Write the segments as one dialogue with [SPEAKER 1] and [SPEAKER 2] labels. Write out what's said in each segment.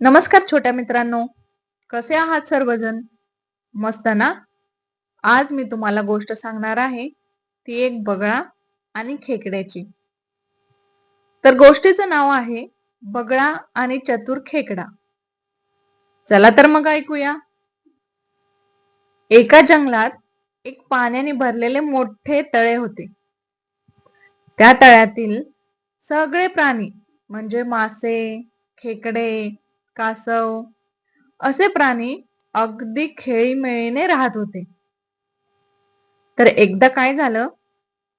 [SPEAKER 1] नमस्कार छोट्या मित्रांनो. कसे आहात सर्वजण? मस्त ना? आज मी तुम्हाला गोष्ट सांगणार आहे. ती एक बगळा आणि खेकड्याची. तर गोष्टीचं नाव आहे बगळा आणि चतुर खेकडा. चला तर मग ऐकूया. एका जंगलात एक पाण्याने भरलेले मोठे तळे होते. त्या तळ्यातील सगळे प्राणी म्हणजे मासे खेकडे कासव असे प्राणी अगदी खेळीमेळीने राहत होते. तर एकदा काय झालं?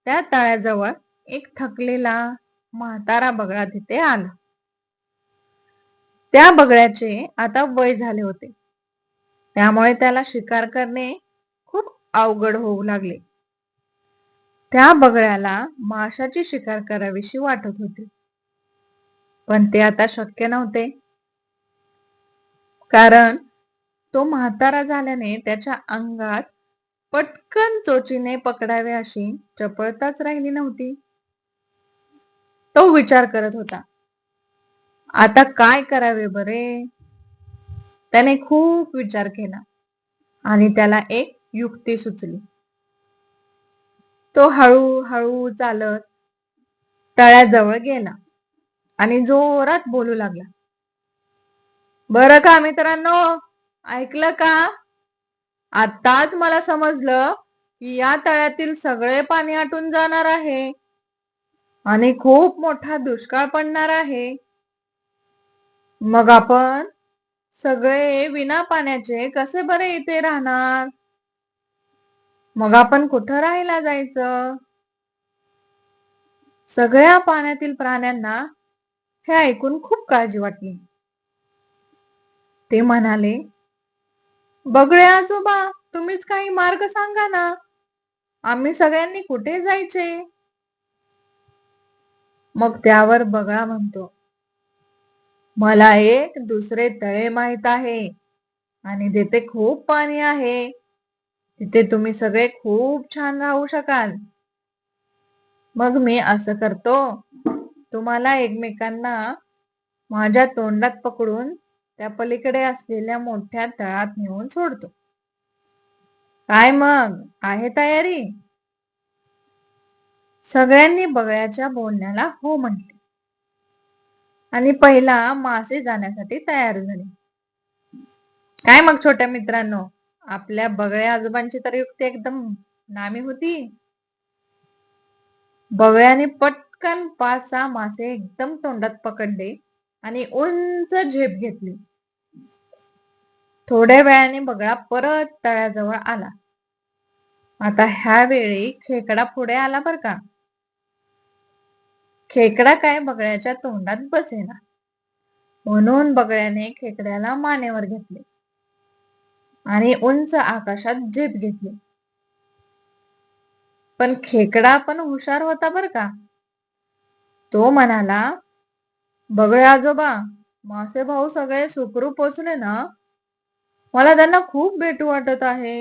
[SPEAKER 1] त्या तळ्याजवळ एक थकलेला म्हातारा बगळा तिथे आला. त्या बगळ्याचे आता वय झाले होते. त्यामुळे त्याला शिकार करणे खूप अवघड होऊ लागले. त्या बगळ्याला माशाची शिकार करावीशी वाटत होती. पण ते आता शक्य नव्हते. कारण तो म्हातारा झाल्याने त्याच्या अंगात पटकन चोचीने पकडावे अशी चपळताच राहिली नव्हती. तो विचार करत होता आता काय करावे बरे? त्याने खूप विचार केला आणि त्याला एक युक्ती सुचली. तो हळूहळू चालत तळ्याजवळ गेला आणि जोरात बोलू लागला बरं का मित्रांनो? ऐकलं का? आताच मला समजलं की या तळ्यातील सगळे पाणी आटून जाणार आहे आणि खूप मोठा दुष्काळ पडणार आहे. मग आपण सगळे विना पाण्याचे कसे बरे इथे राहणार? मग आपण कुठं राहायला जायचं? सगळ्या पाण्यातील प्राण्यांना हे ऐकून खूप काळजी वाटली. ते म्हणाले बगळे आजोबा तुम्हीच काही मार्ग सांगा ना. आम्ही सगळ्यांनी कुठे जायचे? मग त्यावर बगळा म्हणतो मला एक दुसरे तळे माहीत आहे आणि तिथे खूप पाणी आहे. तिथे तुम्ही सगळे खूप छान राहू शकाल. मग मी असं करतो. तुम्हाला एकमेकांना माझ्या तोंडात पकडून त्या पलीकडे असलेल्या मोठ्या तळात नेऊन सोडतो. काय मग? आहे तयारी? सगळ्यांनी बगळ्याच्या बोलण्याला हो म्हटले. आणि पहिला मासे जाण्यासाठी तयार झाले. काय मग छोट्या मित्रांनो? आपल्या बगळ्या आजोबांची तर युक्ती एकदम नामी होती. बगळ्याने पटकन पाच सहा मासे एकदम तोंडात पकडले. आणि उंच झेप घेतली. थोड्या वेळाने बगळा परत तळ्याजवळ आला. आता ह्या वेळी खेकडा पुढे आला बर का? खेकडा काय बगळ्याच्या तोंडात बसेना. म्हणून बगळ्याने खेकड्याला मानेवर घेतले. आणि उंच आकाशात झेप घेतली. पण खेकडा पण हुशार होता बर का? तो म्हणाला बगळे आजोबा मासे भाऊ सगळे सुखरूप पोचले ना? मला त्यांना खूप भेटू वाटत आहे.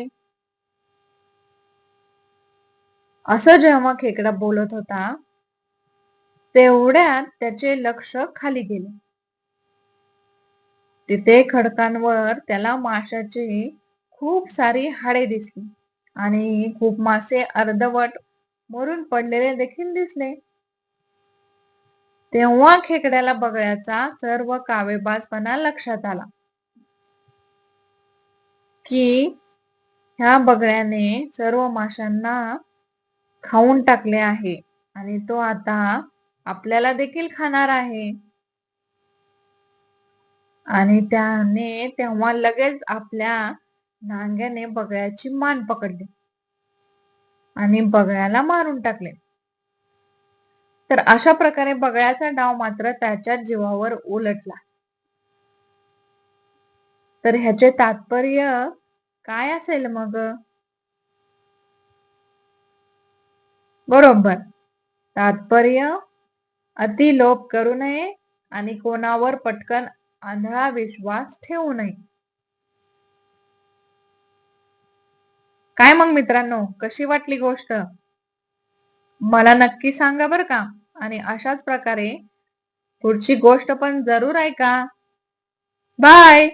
[SPEAKER 1] असं जेव्हा खेकडा बोलत होता तेवढ्यात त्याचे लक्ष खाली गेले. तिथे खडकांवर त्याला माशाची खूप सारी हाडे दिसली आणि खूप मासे अर्धवट मरून पडलेले देखील दिसले. तेव्हा खेकड्याला बगळ्याचा सर्व कावेबाजपणा लक्षात आला. की ह्या बगळ्याने सर्व माशांना खाऊन टाकले आहे आणि तो आता आपल्याला देखील खाणार आहे. आणि त्याने तेव्हा लगेच आपल्या नांग्याने बगळ्याची मान पकडली आणि बगळ्याला मारून टाकले. तर अशा प्रकारे बगळ्याचा डाव मात्र त्याच्या जीवावर उलटला. तर ह्याचे तात्पर्य काय असेल मग? बरोबर. तात्पर्य अति लोभ करू नये आणि कोणावर पटकन आंधळा विश्वास ठेवू नये. काय मग मित्रांनो? कशी वाटली गोष्ट? मला नक्की सांगा बर का? आणि अशाच प्रकारे पुढची गोष्ट पण जरूर ऐका. बाय